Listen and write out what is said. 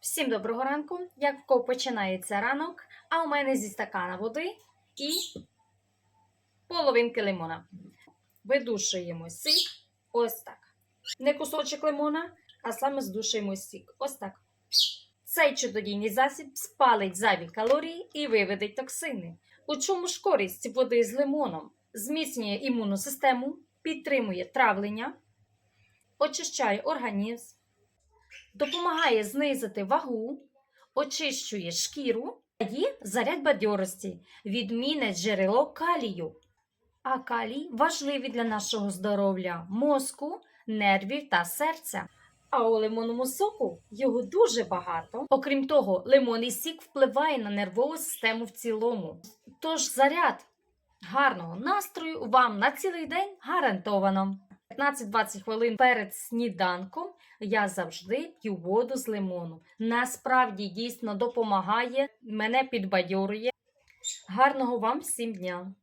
Всім доброго ранку. Як в кого починається ранок, а у мене зі стакана води і половинки лимона. Видушуємо сік. Ось так. Не кусочок лимона, а саме здушуємо сік. Ось так. Цей чудодійний засіб спалить зайві калорії і виведить токсини. У чому ж користь води з лимоном? Зміцнює імунну систему, підтримує травлення, очищає організм, допомагає знизити вагу, очищує шкіру, дає заряд бадьорості, відмінне джерело калію. А калій важливий для нашого здоров'я, мозку, нервів та серця. А у лимонному соку його дуже багато. Окрім того, лимонний сік впливає на нервову систему в цілому. Тож заряд гарного настрою вам на цілий день гарантовано. 15-20 хвилин перед сніданком я завжди п'ю воду з лимону. Насправді дійсно допомагає, мене підбадьорює. Гарного вам всім дня!